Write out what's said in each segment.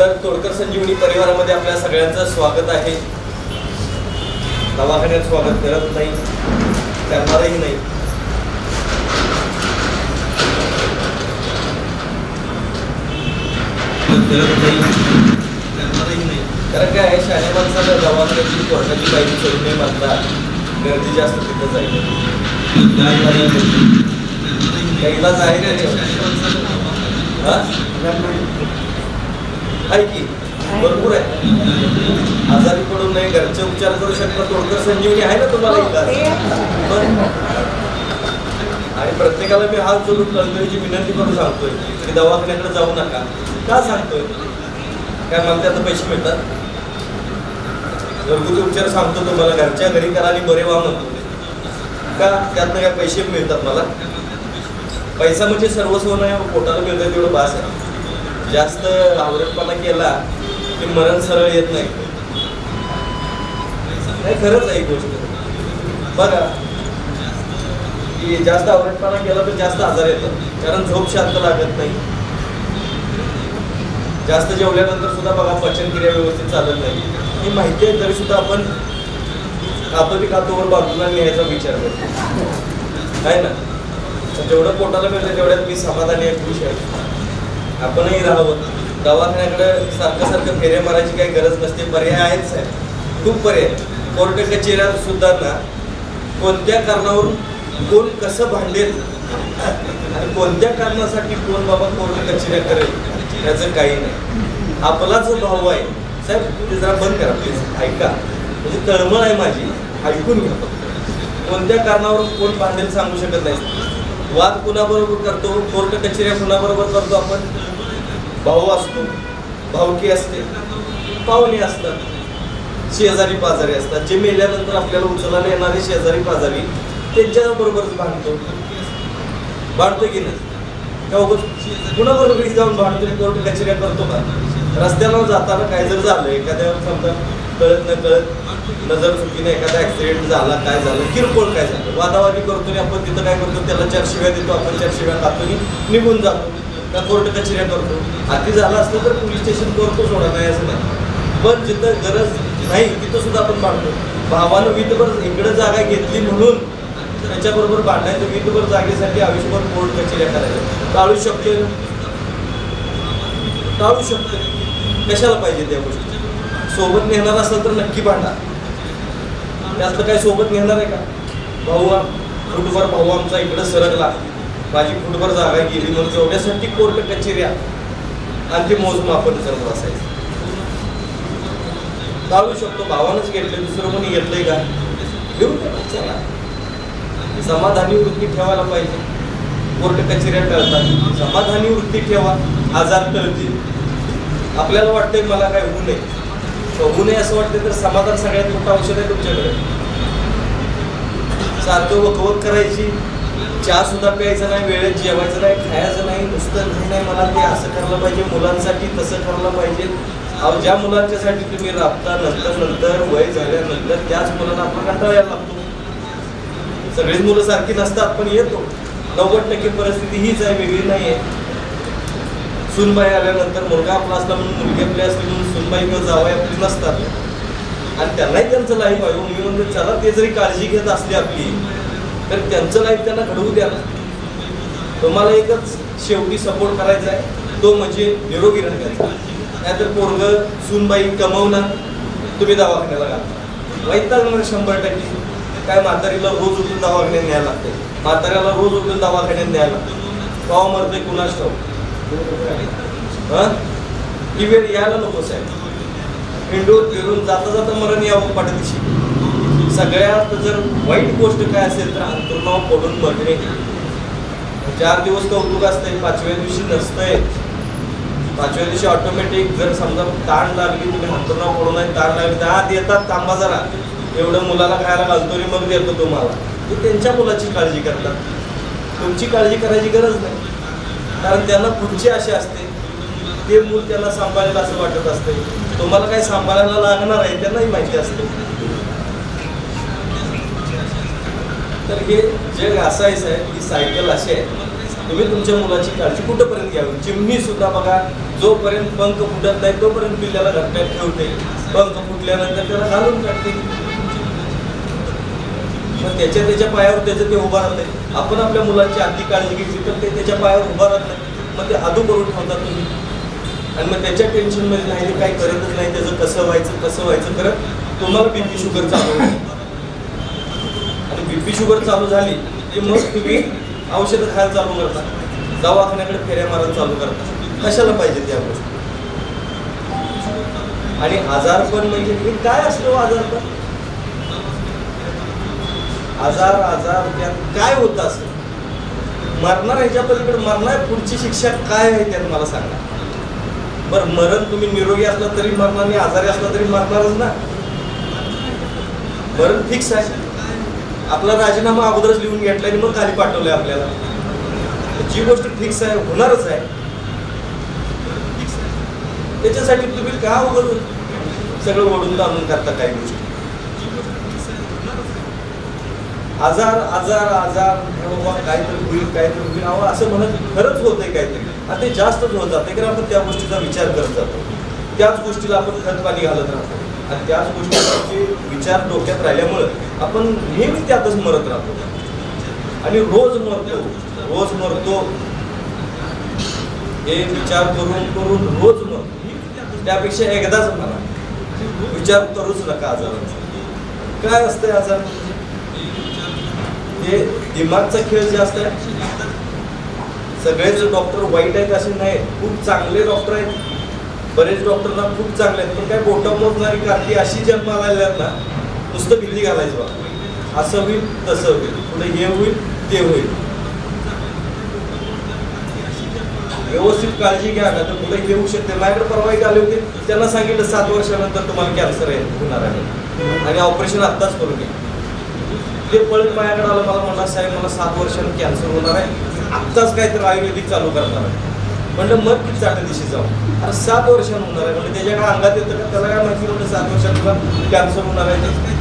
तर तोडकर संजीवनी परिवारामध्ये आपल्या सगळ्यांचं स्वागत आहे. दवाखान्यात स्वागत करत नाही करणारही नाही. करत नाही करणारही नाही. कारण काय आहे शाळे माणसाला दवाखान्याची कोर्टाची पाहिजे सोडून नाही गर्दी जास्त तिथं जाईल. काही इलाज आहे का? हा? आहे की? भरपूर आहे. आजारी पडून नाही घरचे उपचार करू शकता तोडकर संजीवनी आहे ना तुम्हाला इलाज बरं. आणि प्रत्येकाला मी हात जोडून लढण्याची विनंती करून सांगतोय की दवाखान्याकडे जाऊ नका. का सांगतोय? काय मला त्यात पैसे मिळतात? घरगुती उपचार सांगतो तुम्हाला. घरच्या घरी करा आणि बरे व्हा म्हणतो का त्यातनं काय पैसे मिळतात मला? पैसा म्हणजे सर्वस्व नाही हो, पोटाला मिळतं तेवढं बास आहे. जास्त आवडतपणा केला की मरण सरळ येत नाही. नाही खरंच आहे गोष्ट. बघा की जास्त आवरटपणा केला तर जास्त आजार येतात कारण झोप शांत लागत नाही. जास्त जेवल्यानंतर सुद्धा बघा पचनक्रिया व्यवस्थित चालत नाही. ही माहिती आहे तरी सुद्धा आपण खातो ती खातोवर बाजूला न्यायचा विचार करतो. आहे ना? जेवढं पोटाला मिळतं तेवढ्यात मी समाधानी आहे खुश आहे. आपणही राहावं. दवाखान्याकडे सारखं सारखं फेऱ्या मारायची काही गरज नसते. पर्याय आहेच आहे खूप पर्याय. कोर्ट कचेऱ्यात सुद्धा ना कोणत्या कारणावरून कोण कसं भांडेल? आणि कोणत्या कारणासाठी कोण बाबा कोर्ट कचेऱ्या करेल? याचं काही नाही. आपला जो भाऊ आहे. साहेब ते जरा बंद करा प्लीज ऐका. म्हणजे तळमळ आहे माझी. ऐकून घ्या कोणत्या कारणावरून कोण भांडेल सांगू शकत नाही. वाद कुणाबरोबर करतो? कोर्ट कचेऱ्या कुणाबरोबर करतो आपण? भाऊ असतो भाऊकी असते पाहुणे असतात शेजारी पाजारी असतात. जे मेल्यानंतर आपल्याला उचलायला येणारे शेजारी पाजारी त्यांच्या बरोबरच भांडतो. भांडतो की नाही? कुणाबरोबर जाऊन भांडतो कोर्ट कचेऱ्या करतो का? रस्त्यावर जाताना काय जर झालं एखाद्या समजा कळत न कळत नजर चुकीने एखादा ऍक्सिडेंट झाला काय झालं किरकोळ काय झालं वादावादी करतो आणि आपण तिथं काय करतो त्याला चार शिव्या देतो आपण चार शिव्या खातो निघून जातो. का कोर्ट कचेऱ्या करतो. हाती झालं असलं तर पोलीस स्टेशन करतो सोडा नाही असं नाही. पण जिथं गरज नाही तिथं सुद्धा आपण भांडतो भावानं विधभर इकडं जागा घेतली म्हणून त्याच्याबरोबर भांडायचं विधभर जागेसाठी आयुष्यभर कोर्ट कचेऱ्या करायच्या टाळू शकते टाळू शकते कशाला पाहिजे त्या गोष्टी? सोबत नेणार असेल तर नक्की भांडा. जास्त काय सोबत नेणार आहे का? भाऊ आ- भाऊ आमचा इकडं सरकला. माझी फुटभर जागा गेली म्हणून एवढ्यासाठी कोर्ट कचेऱ्या. आणि ते मोजमापन सर्व असायचं. चालू शकतो भावानच घेतले दुसरं कोणी घेतलंय का? घेऊन चला. समाधानी वृत्ती ठेवायला पाहिजे. कोर्ट कचेऱ्या टळतात. समाधानी वृत्ती ठेवा आजार टळतील. आपल्याला वाटतंय मला काय होऊ नये. होऊ नये असं वाटतं तर समाधान सगळ्यात मोठं औषध आहे तुमच्याकडे. सारखं वकवक करायची चहा सुद्धा प्यायचं नाही वेळेत जेवायचं नाही खायचं नाही नुसतं नाही नाही मला ते असं करायला पाहिजे मुलांसाठी तसं करायला पाहिजे. अहो ज्या मुलांच्यासाठी तुम्ही राबता नंतर नंतर वय झाल्यानंतर त्याच मुलांना आपण कंटाळायला लागतो. सगळीच मुलं सारखी नसतात पण येतो. नव्वद टक्के परिस्थिती हीच आहे वेगळी नाही आहे सुनबाई आल्यानंतर मुलगा आपला असला म्हणून मुलगी आपली असली म्हणून सुनबाई किंवा जावाई आपली नसतात. आणि त्यांनाही त्यांचं लाईफ आहे. हो, मी म्हणतो चला ते जरी काळजी घेत असली आपली तर त्यांचं लाईफ त्यांना घडवू द्या ना. तुम्हाला एकच शेवटी सपोर्ट करायचा आहे तो म्हणजे निरोगी राहण्याचा. नाहीतर पोरग सुनबाई कमवणार तुम्ही दवाखान्याला घालता वैतागणार शंभर टक्के. काय म्हातारीला रोज उठून दवाखान्यात न्यायला लागते म्हाताऱ्याला रोज उठून दवाखान्यात न्यायला लागते पाव मरते कुणाच ठाऊक? हा? ही वेळ यायला नको साहेब. इंडोर फिरून जाता जाता मरण यावं पाठीशी सगळ्यात जर वाईट गोष्ट काय असेल तर अंतर्भाव पडून मरणे. चार दिवस कौतुक असतंय पाचव्या दिवशी नसतंय. पाचव्या दिवशी ऑटोमॅटिक जर समजा ताण लागली तुम्ही अंतर्नाव पडून आहे ताण लागली तर हा देतात थांबा जरा. एवढं मुलाला खायला घालतो रे मग देतो तुम्हाला. ते त्यांच्या मुलाची काळजी करतात. तुमची काळजी करायची गरज नाही. कारण त्यांना पुढची आशा असते. ते मूल त्यांना सांभाळायला असं वाटत असते तुम्हाला काही सांभाळायला लागणार आहे त्यांनाही माहिती असते तर हे जग असायचं आहे ही सायकल अशी आहे. तुम्ही तुमच्या मुलाची काळजी कुठंपर्यंत घ्यावी? चिमणी सुद्धा बघा जोपर्यंत पंख फुटत नाही तोपर्यंत पिल्ल्याला घटण्यात ठेवते. पंख फुटल्यानंतर त्याला घालून टाकते मग त्याच्या त्याच्या पायावर त्याचं ते उभा राहत नाही आपण आपल्या मुलांची आधी काळजी घेतली तर ते त्याच्या पायावर उभा राहत नाही मग ते आदू करून ठेवतात तुम्ही. आणि मग त्याच्या टेन्शनमध्ये नाही ते काही करतच नाही त्याचं कसं व्हायचं कसं व्हायचं करत तुम्हाला बीपी शुगर चालू बीपी शुगर चालू झाली की मग तुम्ही औषधं खायला चालू करता. दवाखान्याकडे फेऱ्या मारायला चालू करता. कशाला पाहिजे त्या गोष्टी? आणि आजारपण म्हणजे हे काय असतो आजारपण आजार आजार त्यात काय होतं असं? मरणार ह्याच्या पलीकडे मरणार पुढची शिक्षा काय आहे त्यात मला सांगा. बरं मरण तुम्ही निरोगी असला तरी मरणार आणि आजारी असला तरी मरणारच ना. मरण फिक्स आहे. आपला राजीनामा अगोदरच लिहून घेतला आणि मग खाली पाठवलंय आपल्याला. जी गोष्ट फिक्स आहे होणारच आहे. त्याच्यासाठी तुम्ही का उघड सगळं ओढून ताणून करता काही गोष्टी? आजार आजार आजार बाबा काहीतरी होईल काहीतरी होईल. अहो असं म्हणत खरंच होतंय काहीतरी. आणि ते जास्तच होत जाते कारण आपण त्या गोष्टीचा विचार करत जातो. त्याच गोष्टीला आपण खतपाणी घालत राहतो. आणि त्याच गोष्टीचे विचार डोक्यात राहिल्यामुळं आपण नेहमी त्यातच मरत राहतो. आणि रोज मरतो रोज मरतो. हे विचार करून करून रोज मरतो त्यापेक्षा एकदाच म्हणा विचार करूच नका आजारांचा. काय असतंय आजार? हे दिमागचा खेळ जास्त आहे सगळेच डॉक्टर वाईट आहेत असे नाही खूप चांगले डॉक्टर आहेत. बरेच डॉक्टरना खूप चांगले आहेत पण काय बोटं मोजणारी कार्ती अशी जन्माला आल्यात ना नुसतं भीती घालायचं बा. असं होईल तसं होईल. पुढे हे होईल ते होईल. व्यवस्थित काळजी घ्या ना तर पुढे घेऊ शकते. माझ्याकडे परवा आले होते त्यांना सांगितलं सात वर्षानंतर तुम्हाला कॅन्सर आहे होणार आहे. आणि ऑपरेशन आत्ताच करून घ्या. ते पळत माझ्याकडे आलं मला म्हणणार साहेब मला सात वर्षानं कॅन्सर होणार आहे. आत्ताच काहीतरी आयुर्वेदिक चालू करणार आहे. म्हणलं मग किती चांगल्या दिवशी जाऊ? अरे सात वर्षांनी होणार आहे. म्हणजे त्याच्याकडे अंगात येतं का? त्याला काय माहिती म्हणलं सात वर्षात तुला कॅन्सर होणार आहे? ते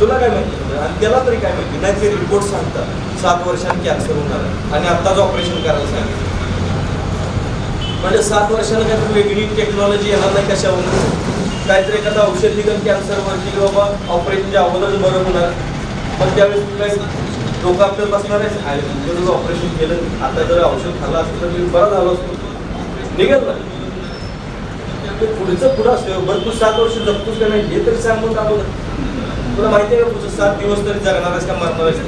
तुला काय माहिती? आणि त्याला तरी काय माहिती? नाही ते रिपोर्ट सांगतात सात वर्षांनी कॅन्सर होणार आहे. आणि आत्ताच ऑपरेशन करायला सांगितलं. म्हणजे सात वर्षानं काय वेगळी टेक्नॉलॉजी येणार नाही कशावर काहीतरी एखादा औषध निघून कॅन्सरवरती की बाबा ऑपरेशनच्या अगोदरच बरं होणार. पण त्यावेळेस काही लोक आपल्याला बसणार आहे आणि ऑपरेशन केलं आता जर औषध खाल्लं असतं तर मी बरं झालो असतो. निघेल ना. ते पुढचं पुढं असतं. बरं तू सात वर्ष जगतोस का नाही हे तरी सांगून अगोदर तुला माहिती आहे का पुढचं सात दिवस तरी जगणार आहेस का मरणार आहेस?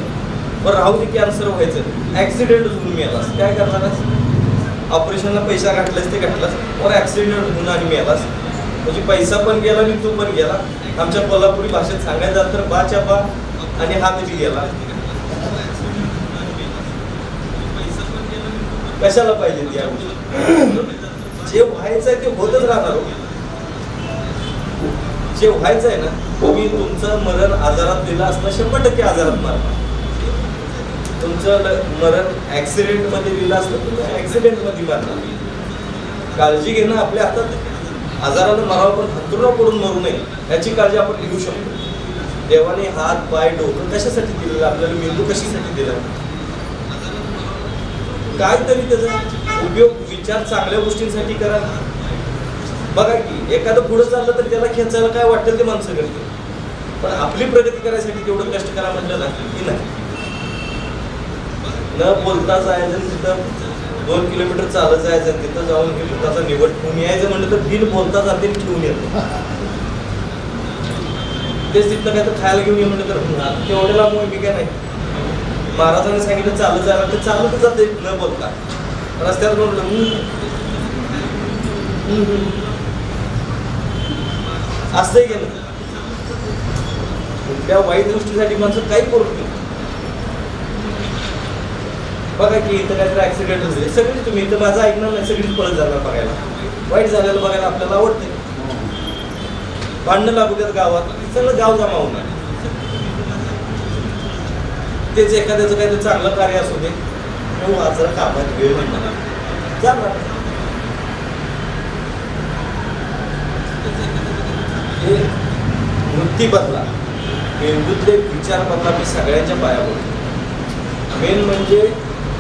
बरं राहू दे कॅन्सर व्हायचं. ॲक्सिडेंट होऊन मिळालास काय करणार आहेस? ऑपरेशनला पैसा घातलास ते घातलास. वर ॲक्सिडेंट होऊन आणि मिळालास म्हणजे पैसा पण गेला आणि तू पण गेला. आमच्या कोल्हापुरी भाषेत सांगायचं तर बाच्या बा आणि हात बी गेला. कशाला पाहिजे त्या गोष्टी जे व्हायचं आहे ते होतच राहणार हो. जे व्हायचं आहे ना तुम्ही तुमचं मरण आजारात दिलं असणं शंभर टक्के आजारात मारणार. तुमचं मरण ऍक्सिडेंटमध्ये दिलं असतं तुम्ही ऍक्सिडेंटमध्ये मारणार. काळजी घेणं आपल्या हातात आजारानं मारावं पण हंतुरा पडून मरू नये याची काळजी आपण घेऊ शकतो. देवाने हात पाय डोकं कशासाठी दिलेलं? आपल्याला मेंदू कशासाठी दिला? काय तरी त्याचा उपयोग विचार चांगल्या गोष्टींसाठी करा बघा की एखादं पुढे चाललं तर त्याला खेचायला काय वाटेल ते माणसं करते पण आपली प्रगती करायसाठी तेवढं कष्ट करा म्हटलं की नाही? न बोलता जायचं आणि तिथं दोन किलोमीटर चालत जायचं तिथं जाऊन हे निवड ठेवून यायचं म्हणलं तर बिल बोलता जाते ठेवून येतो तेच तिथं काय तर खायला घेऊन ये म्हणलं तर तेवढ्याला मग मी काय नाही. महाराजांनी सांगितलं चालत जायला ते चालतच जाते न बोलता. रस्त्यात बोललं असंही गेलं त्या वाईट गोष्टीसाठी माणसं काही करू नये. बघा की इथं काहीतरी ऍक्सिडेंट होते सगळी तुम्ही इथं माझं ऐकणार नाही सगळीच पळत जाणार बघायला. वाईट झालेलं बघायला आपल्याला आवडते. भांडणं लागू द्यात गावात सगळं गाव जमा होणार तेच एखाद्याचं काहीतरी चांगलं कार्य असू दे हो आज कामात वेळ म्हणणार जाणार हे वृत्ती बदला. मेंदूतले विचार बदला मी सगळ्यांच्या पाया पडतो मेन म्हणजे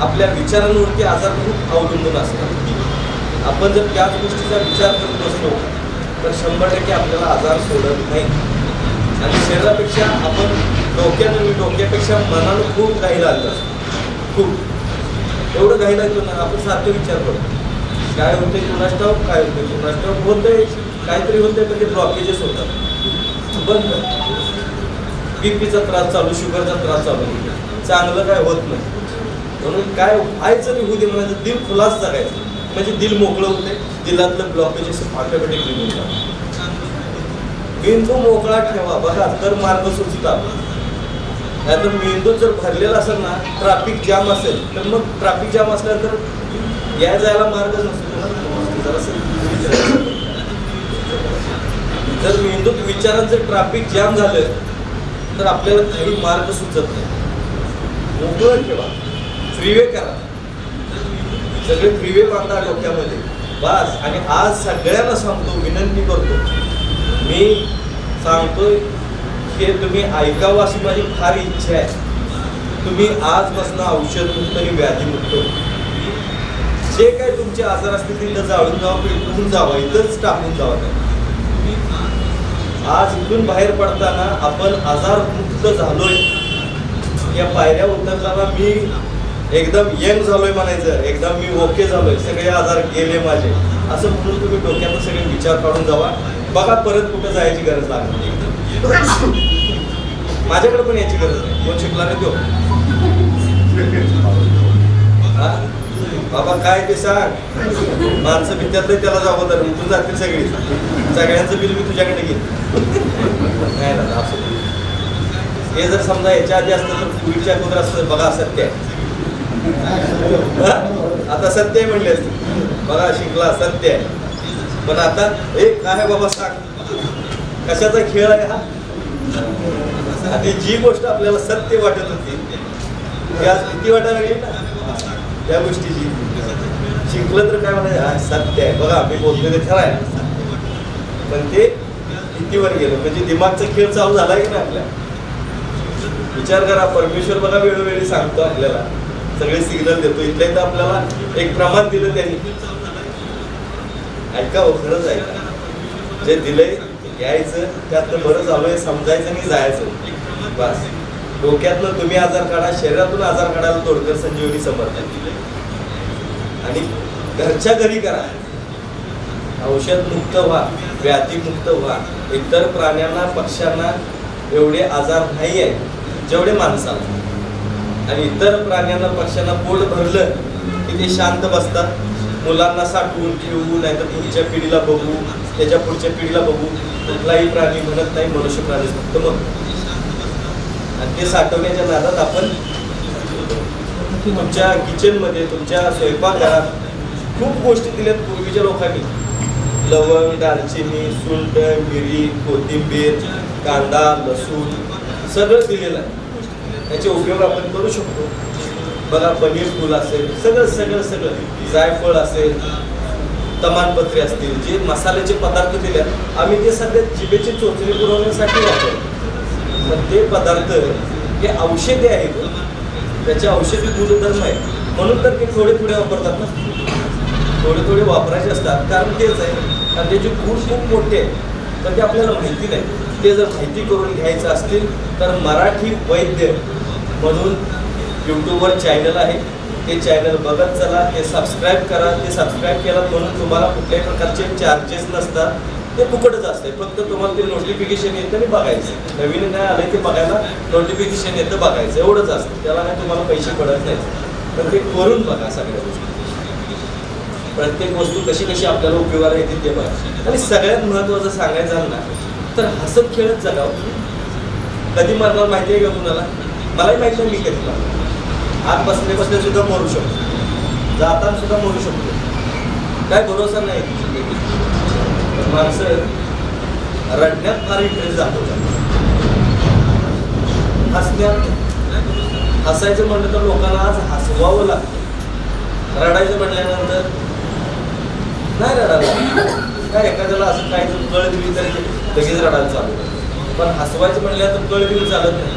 आपल्या विचारांवरती आजार खूप अवलंबून असतात. आपण जर त्याच गोष्टीचा विचार करत असलो तर शंभर टक्के आपल्याला आजार सोडत नाही आणि शरीरापेक्षा आपण डोक्यानं मी डोक्यापेक्षा मनानं खूप घाई लागलं. असतं खूप. एवढं घाई लागतो ना आपण सारखं विचार करतो. काय होते कुणास ठाऊक काय होते कुणास ठाऊक होतंय काहीतरी होतंय पण ते ब्लॉकेजेस होतात. बंद. बीपीचा त्रास चालू शुगरचा त्रास चालू. चांगलं काय होत नाही. म्हणून काय व्हायचं नाही होऊ दे म्हणायचं दिल खुलास जगायचं. म्हणजे दिल मोकळं होते दिलातलं ब्लॉकेजेस ऑटोमॅटिक निघून जातात मोकळा ठेवा. बघा तर मार्ग सुचतात. नाहीतर मेंदू जर भरलेला असेल ना ट्रॅफिक जाम असेल तर मग ट्रॅफिक जाम असला तर या जायला मार्गच नसतो. जर मेंदूत विचारांचं ट्रॅफिक जाम झालं तर आपल्याला काही मार्ग सुचत नाही. मोकळं ठेवा. फ्रीवे करा. सगळे फ्रीवे बांधा डोक्यामध्ये. बस. आणि आज सगळ्यांना सांगतो विनंती करतो. मी सांगतोय हे तुम्ही ऐकावं अशी माझी फार इच्छा आहे. तुम्ही आजपासून औषधमुक्त आणि व्याधीमुक्त जे काही तुमचे आजार असतील तिथं जाळून जावं पेटवून जावं इथंच टाकून जावं. आज इथून बाहेर पडताना आपण आजार मुक्त झालोय. या पायऱ्या उतरताना मी एकदम यंग झालोय म्हणायचं. एकदम मी ओके झालोय. सगळे आजार गेले माझे. असं म्हणून तुम्ही डोक्यातून सगळे विचार काढून जावा. बघा परत कुठं जायची गरज लागणार नाही. माझ्याकडे पण याची गरज नाही. कोण शिकला नाही तो. बाबा काय ते सांग? माणसं भित्यातलं त्याला जावं तर तू जातील सगळी. सगळ्यांचं बिल मी तुझ्याकडे घेईन. नाही दादा असं हे जर समजा याच्या आधी असतं तर पूर्वीच्या अगोदर असतं. बघा सत्य आहे. आता सत्य म्हणले असते बघा शिकला सत्य आहे. पण आता एक काय बाबा सांग. कशाचा खेळ आहे हा? आणि जी गोष्ट आपल्याला सत्य वाटत होती ती आज किती वाटायला लागली ना? त्या गोष्टीची. शिकलं तर काय म्हणायचं? हा सत्य आहे. बघा मी बोलतो ते खरं आहे. पण ते कितीवर गेलं? म्हणजे दिमागचा खेळ चालू झाला की नाही आपल्या? विचार करा परमेश्वर बघा वेळोवेळी सांगतो आपल्याला. सगळे सिग्नल देतो. इथल्या इथं आपल्याला एक प्रमाण दिलं त्यांनी. ऐका हो खरंच ऐका. जे दिलंय यायचं त्यातनं बरं झालंय समजायचं आणि जायचं. बस. डोक्यातलं तुम्ही आजार काढा शरीरातून आजार काढायला तोडकर संजीवनी समर्थन आणि घरच्या घरी करा. औषध मुक्त व्हा व्याधी मुक्त व्हा. इतर प्राण्यांना पक्ष्यांना एवढे आजार नाही आहेत जेवढे माणसाला. आणि इतर प्राण्यांना पक्ष्यांना पोट भरलं की ते शांत बसतात. मुलांना साठवून ठेवू नाहीतर पुढच्या पिढीला बघू त्याच्या पुढच्या पिढीला बघू. कुठलाही प्राणी म्हणत नाही मनुष्य प्राणी फक्त मग आणि ते साठवण्याच्या नादात आपण तुमच्या किचनमध्ये तुमच्या स्वयंपाकघरात खूप गोष्टी दिल्यात पूर्वीच्या लोकांनी. लवंग दालचिनी सुंट मिरी कोथिंबीर कांदा लसूण सगळं दिलेलं आहे. त्याचे उपयोग आपण करू शकतो. बघा पनीर फूल असेल सगळं सगळं सगळं. जायफळ असेल तमानपत्रे असतील जे मसाल्याचे पदार्थ दिले आम्ही ते सध्या जिभेची चोचणी पुरवण्यासाठी वापरतो. तर ते पदार्थ हे औषधे आहेत हो. त्याचे औषधी गुणधर्म आहेत. म्हणून तर ते थोडे थोडे वापरतात ना. थोडे थोडे वापरायचे असतात. कारण तेच आहे. कारण त्याचे गुण खूप मोठे आहेत तर ते आपल्याला माहिती नाही. ते जर माहिती करून घ्यायचं असतील तर मराठी वैद्य म्हणून यूट्यूबवर चॅनल आहे. ते चॅनल बघत चला ते सबस्क्राईब करा. ते सबस्क्राईब केलं म्हणून तुम्हाला कुठल्याही प्रकारचे चार्जेस नसतात. ते फुकटच असते फक्त तुम्हाला ते नोटिफिकेशन येतं आणि बघायचं. नवीन काय आलं ते बघायला नोटिफिकेशन येतं बघायचं. एवढंच असतं. त्याला काय तुम्हाला पैसे पडत नाही तर ते करून बघा सगळ्या गोष्टी. प्रत्येक वस्तू कशी कशी आपल्याला उपयोगाला येते ते बघा. आणि सगळ्यात महत्त्वाचं सांगायचं झालं ना तर हसत खेळत जगावं. कधी मरणार माहिती आहे का कुणाला? मलाही माहिती आहे मी कधी आत बसले बसले सुद्धा मरू शकतो. जाताना सुद्धा मरू शकतो. काय भरोसा नाही. माणसं रडण्यात फार इंटरेस्ट दाखवतात. हसण्यात हसायचं म्हणलं तर लोकांना आज हसवावं लागतं. रडायचं म्हटल्यानंतर नाही रडायला. काय एखाद्याला असं काय तर कळ दिली तरी लगेच रडायला चालू पण हसवायचं म्हणलं तर कळ दिली चालत नाही.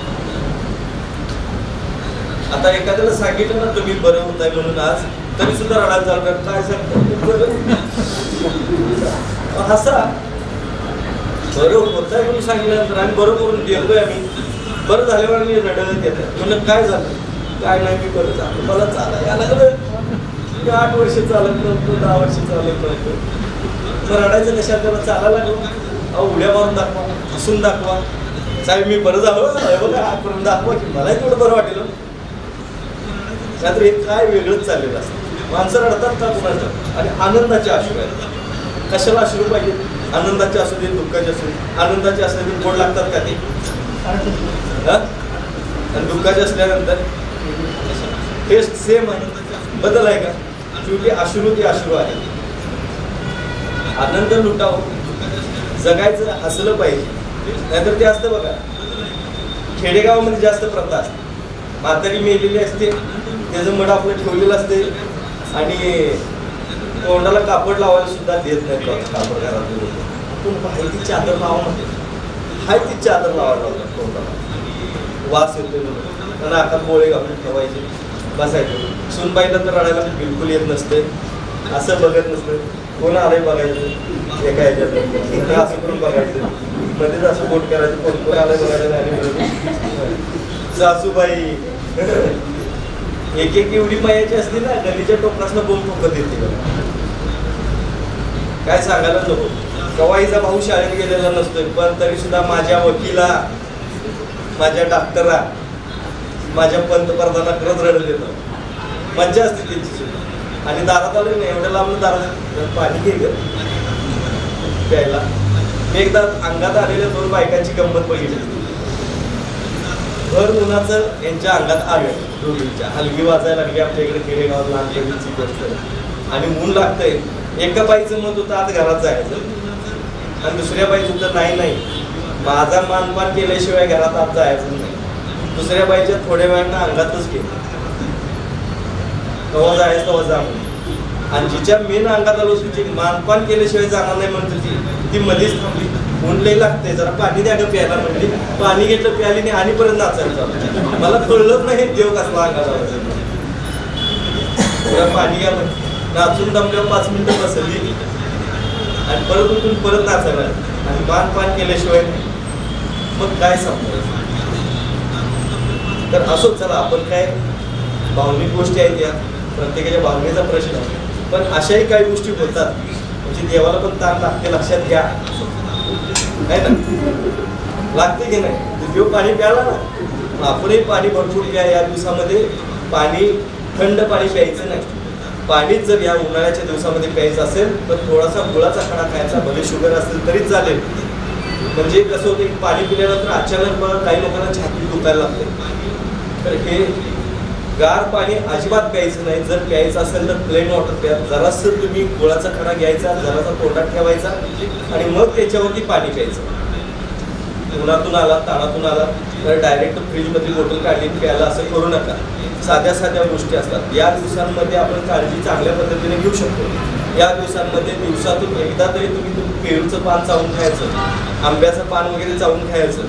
आता एखाद्याला सांगितलं ना तुम्ही बरं होत आहे म्हणून आज तरी सुद्धा रडायला चालू काय सांगतो? हसा. बरं होत आहे म्हणून सांगितल्यानंतर आम्ही बरं करून गेलोय आम्ही. बरं झाल्यावर मी रडत येत म्हणलं काय झालं? काय नाही मी बरं झालं. मला चालायला लागलं. मी आठ वर्ष चालत नव्हतो दहा वर्ष चालत नव्हतो. मग रडायचं कशा त्याला चालायला लागलो. अहो उड्या मारून दाखवा हसून दाखवा. साहेब मी बरं झालो. बघा आजपर्यंत दाखवा की मलाही तेवढं बरं वाटेल. नाहीतर हे काय वेगळंच चाललेलं असतं. माणसं रडतात का कुणाचं? आणि आनंदाचे अश्रू आहेत. कशाला अश्रू पाहिजे आनंदाचे असू दे दुःखाचे असू दे. आनंदाचे असले तर गोड लागतात का ते? आणि दुःखाचे असल्यानंतर? टेस्ट सेम आहे. बदल आहे का? शेवटी अश्रू ते अश्रू आहे आनंद लुटावं. जगायचं हसलं पाहिजे. नाहीतर ते असतं बघा. खेडेगावामध्ये जास्त प्रथा असते म्हातारी मेलेली असते. त्याचं मड आपलं ठेवलेलं असते. आणि तोंडाला कापड लावायला सुद्धा देत नाही तो कापड घरातले लोक. पण हाय चादर लावा म्हणते. हाय ती चादर लावायला लावतात तोंडाला. वास येतो त्यांना आता गोळे घालून ठेवायचे. बसायचे. सुनबाईला तर रडायला बिलकुल येत नसते. असं बघत नसतं. कोण आलंय बघायचं? एका ह्याच्यात. असं करून बघायचं? मध्येच असं बोट करायचं. कोण कोण आलंय बघायला सासूबाई एक एक एवढी मायाची असली ना गलीच्या टोकासनं बोल ठोकत येते. काय सांगायला नको. कवाईचा भाऊ शाळेत गेलेला नसतोय पण तरी सुद्धा माझ्या वकिला माझ्या डॉक्टरा माझ्या पंतप्रधाना खरंच रडलेलं येतं मज्जा असते त्यांची सुद्धा. आणि दारात आले नाही एवढ्या लांब दारात पाणी घे प्यायला. मी एकदा अंगात आलेल्या दोन बायकांची गंमत बघितली. भर उन्हाचं यांच्या अंगात आलं दोघींच्या. हलगी वाजायला लागली आमच्या इकडे खेडेगावात लहानपणीची गोष्ट आणि ऊन लागतंय. एका बाईचं मत होतं आज घरात जायचं. आणि दुसऱ्या बाईचं होतं नाही नाही. माझा मानपान केल्याशिवाय घरात आज जायचं नाही. दुसऱ्या बाईच्या थोड्या वेळानं अंगातच गेलं. तेव्हा जायचं तेव्हा जा आणि जिच्या मेन अंगात आलो तुझी मानपान केल्याशिवाय जाणार नाही म्हणतो ती. ती मध्येच थांबली. ऊन लई लागते जरा पाणी द्या ग प्यायला म्हणली. पाणी घेतलं प्याली नाही आणि परत नाचायला जातो मला कळलंच नाही देव कसला अंगात पाणी घ्या म्हणजे नाचून दमल्यावर पाच मिनिटं बसली. आणि परत उठून परत नाचायला आणि मानपान केल्याशिवाय मग काय सांगणार तर असो चला आपण काय भावनिक गोष्टी आहेत या. प्रत्येकाच्या भावनेचा प्रश्न पण अशाही काही गोष्टी होतात. म्हणजे देवाला पण ताण लागते लक्षात घ्या. नाही ना लागते की नाही? जो पाणी प्याला ना. आपणही पाणी भरपूर प्या या दिवसामध्ये. पाणी थंड पाणी प्यायचं नाही. पाणीच जर या उन्हाळ्याच्या दिवसामध्ये प्यायचं असेल तर थोडासा गुळाचा खडा खायचा. भले शुगर असेल तरीच चालेल. म्हणजे कसं होतं पाणी पिल्यानंतर अचानक काही लोकांना छाती दुखायला लागते. तर हे गार पाणी अजिबात प्यायचं नाही. जर प्यायचं असेल तर प्लेन वॉटर प्या. जरासं तुम्ही गुळाचा खडा घ्यायचा जरासा तोंडात ठेवायचा आणि मग त्याच्यावरती पाणी प्यायचं. उन्हातून आला ताणातून आला तर डायरेक्ट फ्रीजमधली बॉटल काढली प्यायला असं करू नका. साध्या साध्या गोष्टी असतात. या दिवसांमध्ये आपण काळजी चांगल्या पद्धतीने घेऊ शकतो. या दिवसांमध्ये दिवसातून एकदा तरी तुम्ही पेरूचं पान चावून खायचं आंब्याचं पान वगैरे चावून खायचं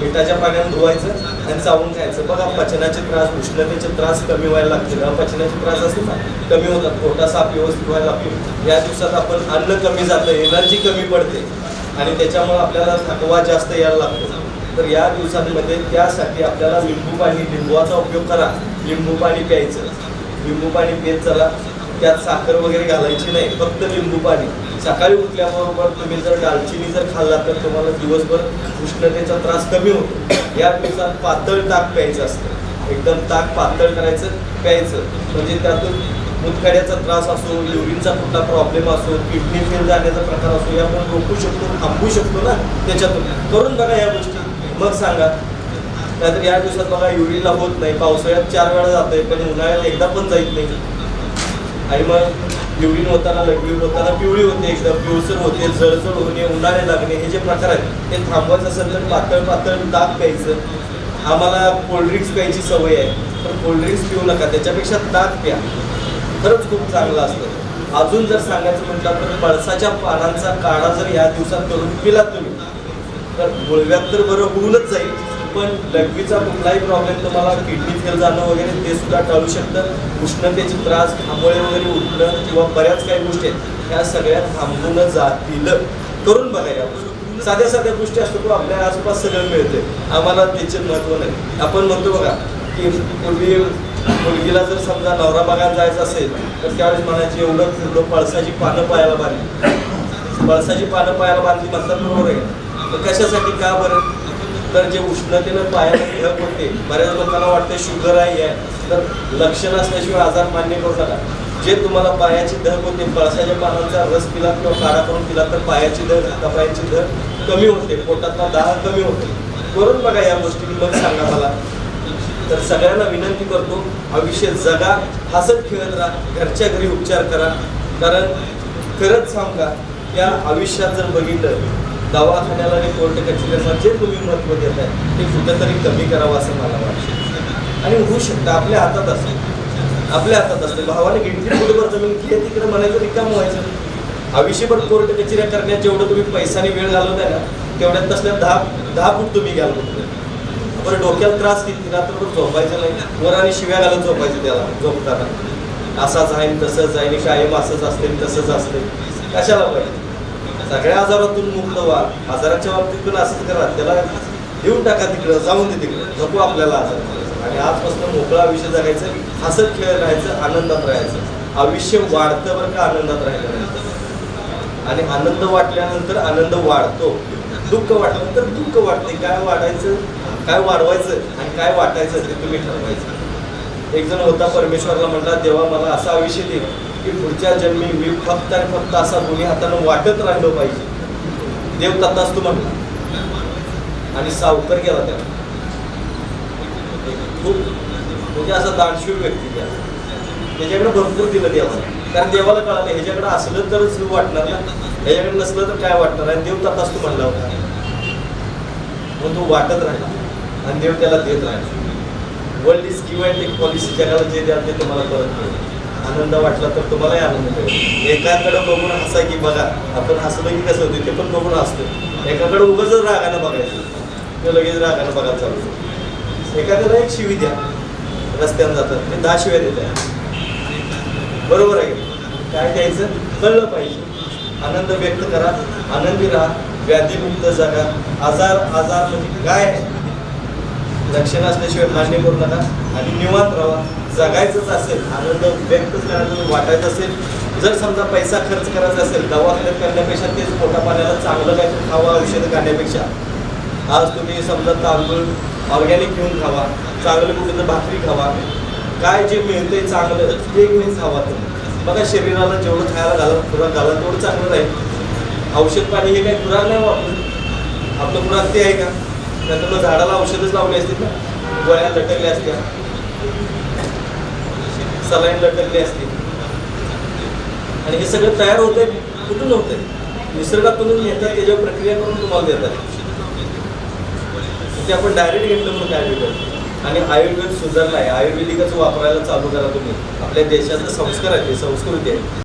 मिठाच्या पाण्यानं धुवायचं आणि चावून खायचं बघा पचनाचे त्रास उष्णतेचे त्रास कमी व्हायला लागतील. पचनाचे त्रास असतो ना कमी होतात. पोटा साफ व्यवस्थित व्हायला लागतो. या दिवसात आपण अन्न कमी जातं एनर्जी कमी पडते. आणि त्याच्यामुळे आपल्याला थकवा जास्त यायला लागतो. तर या दिवसांमध्ये त्यासाठी आपल्याला लिंबू पाणी लिंबूचा उपयोग करा. लिंबू पाणी प्यायचं. लिंबू पाणी पेत चला. त्यात साखर वगैरे घालायची नाही. फक्त लिंबू पाणी. सकाळी उठल्याबरोबर तुम्ही जर दालचिनी जर खाल्ला तर तुम्हाला दिवसभर उष्णतेचा त्रास कमी होतो. या दिवसात पातळ ताक प्यायचं असतं. एकदम ताक पातळ करायचं प्यायचं. म्हणजे त्यातून मुतखड्याचा त्रास असो युरिनचा कुठला प्रॉब्लेम असो किडनी फेल जाण्याचा प्रकार असो या आपण रोखू शकतो थांबवू शकतो ना त्याच्यातून. करून बघा या गोष्टी. मग सांगा. नाहीतर या दिवसात बघा युरिनला होत नाही. पावसाळ्यात चार वेळा जातंय पण उन्हाळ्यात एकदा पण जाईत नाही. आणि मग युरिन होताना लघवीर होताना पिवळी होते एकदम पिवसर होते जळजळ होणे उन्हाळे लागणे हे जे प्रकार आहेत ते थांबवायचं असेल तर पातळ पातळ ताक प्यायचं. आम्हाला कोल्ड्रिंक्स प्यायची सवय आहे. तर कोल्ड्रिंक्स पिऊ नका त्याच्यापेक्षा ताक प्या. खरंच खूप चांगलं असतं. अजून जर सांगायचं म्हटलं तर पळसाच्या पानांचा काढा जर या दिवसात करून पिला तुम्ही तर गुळव्यात तर बरं होऊनच जाईल. पण लघवीचा कुठलाही प्रॉब्लेम तुम्हाला किडनीत फेल जाणं वगैरे ते सुद्धा टाळू शकतं. उष्णतेचे त्रास थांबोळे वगैरे उठणं किंवा बऱ्याच काही गोष्टी आहेत ह्या सगळ्या थांबून जातील. करून बघा या गोष्टी. साध्या साध्या गोष्टी असतो तो आपल्या आसपास सगळं मिळते आम्हाला त्याचे महत्त्व नाही. आपण म्हणतो बघा की पूर्वी मुलगीला जर समजा नवरा बागात जायचं असेल तर त्यावेळेस म्हणायची एवढं फिरलो पळसाची पानं पायाला बांधली. पळसाची पानं पायाला बांधली म्हणतात बरोबर आहे. कशासाठी का बरं? तर जे उष्णतेनं पायाला ठळक होते बऱ्याच लोकांना वाटतं शुगर आहे आहे. तर लक्षण असल्याशिवाय आजार मान्य करू नका. जे तुम्हाला पायाची धग होते पळसाच्या पानांचा रस पिला किंवा काढा करून पिला तर पायाची धग कपायाची धग कमी होते पोटातला दाह कमी होते. करून बघा या गोष्टी मग सांगा मला. तर सगळ्यांना विनंती करतो आयुष्य जगा हसत खेळत राहा घरच्या घरी उपचार करा. कारण खरंच सांगा या आयुष्यात जर बघितलं दवाखान्याला आणि कोर्ट कचेऱ्यांना जे तुम्ही महत्त्व देत आहे ते कुठंतरी कमी करावं असं मला वाटतं. आणि होऊ शकतं आपल्या हातात असेल. आपल्या हातात असेल. भावाने घेतली फुटभर जमीन घे तिकडे म्हणायचं रिकाम व्हायचं आयुष्यभर कोर्ट कचेऱ्या करण्यात जेवढं तुम्ही पैशाने वेळ घालवताय ना तेवढ्यात तसल्या दहा दहा फूट तुम्ही घ्याल बरं डोक्याला त्रास किती रात्रभर झोपायचं नाही. वर आणि शिव्या घालून झोपायचं त्याला झोपताना. असाच आहे तसंच आहे कायम असंच असते तसंच असते. कशाला पाहिजे? सगळ्या आजारातून मुक्त व्हा. आजाराच्या बाबतीत पण असंच करा. त्याला देऊन टाका तिकडं जाऊन दे तिकडं. नको आपल्याला आजार आणि आजपासून मोकळं आयुष्य जगायचं हसत खेळत राहायचं आनंदात राहायचं. आयुष्य वाढतं बरं का आनंदात राहिलं आणि आनंद वाटल्यानंतर आनंद वाढतो. दुःख वाटलं तर दुःख वाटते. काय वाढायचं? काय वाढवायचं? आणि काय वाटायचं ते तुम्ही ठरवायचं. एक जण होता परमेश्वरला म्हणला देवा मला असं आयुष्य दे. की पुढच्या जन्मी मी फक्त आणि फक्त असा दोन्ही हातानं वाटत राहिलो पाहिजे. देव तत्ताच तू म्हणला. आणि सावकर केला त्याला. खूप म्हणजे असा दानशूर व्यक्ती त्या. त्याच्याकडे भरपूर दिलं देवाला. कारण देवाला कळालं ह्याच्याकडे असलं तरच वाटणार ना. ह्याच्याकडे नसलं तर काय वाटणार? आणि देव तत्ताच तू म्हणला होता. मग तो वाटत राहिला. आणि देव त्याला देत राहिला. World is give and take policy जगाला जे द्याल ते तुम्हाला परत मिळेल. आनंद वाटला तर तुम्हालाही आनंद मिळेल. एकाकडे बघून हसा की बघा आपण हसलो की कसं होतं ते पण बघून हसतो एकाकडे उगाच रागानं बघायचं. ते लगेच रागानं बघायला चालू एखाद्याला एक शिवी द्या. रस्त्यानं जातात. ते दहा शिव्या दिल्या बरोबर आहे. काय द्यायचं? कळलं पाहिजे. आनंद व्यक्त करा. आनंदी राहा. व्याधीमुक्त जगा. आजार आजार म्हणजे काय? आहे? लक्षण असल्याशिवाय मान्य करू नका. आणि निवांत राहा. जगायचंच असेल आनंद व्यक्त करायचं वाटायचं असेल जर समजा पैसा खर्च करायचा असेल दवाखान्यात करण्यापेक्षा तेच पोटा पाण्याला चांगलं काहीतरी खावा औषधं खाण्यापेक्षा. आज तुम्ही समजा तांदूळ ऑर्गॅनिक घेऊन खावा चांगलं कुठं भाकरी खावा. काय जे मिळतंय चांगलं ते घेऊन खावा तुम्ही. बघा शरीराला जेवढं खायला घाला खुराक घाला तेवढं चांगलं राहील. औषध पाणी हे काही खुराक नाही वापरत आपलं. खुराक ते आहे का? त्यातून झाडाला औषधच लावली असतील ना? गोळ्या लटकल्या असत्या. सलाईन लटकली असते. आणि हे सगळं तयार होतंय? कुठून होतंय? निसर्गातून येतात त्याच्यावर प्रक्रिया करून तुम्हाला देतात. ते आपण डायरेक्ट घेतलं म्हणून काय आणि आयुर्वेद सुधारला आहे आयुर्वेदिकच वापरायला चालू करा तुम्ही. आपल्या देशाचा संस्कार आहे ते संस्कृती आहे.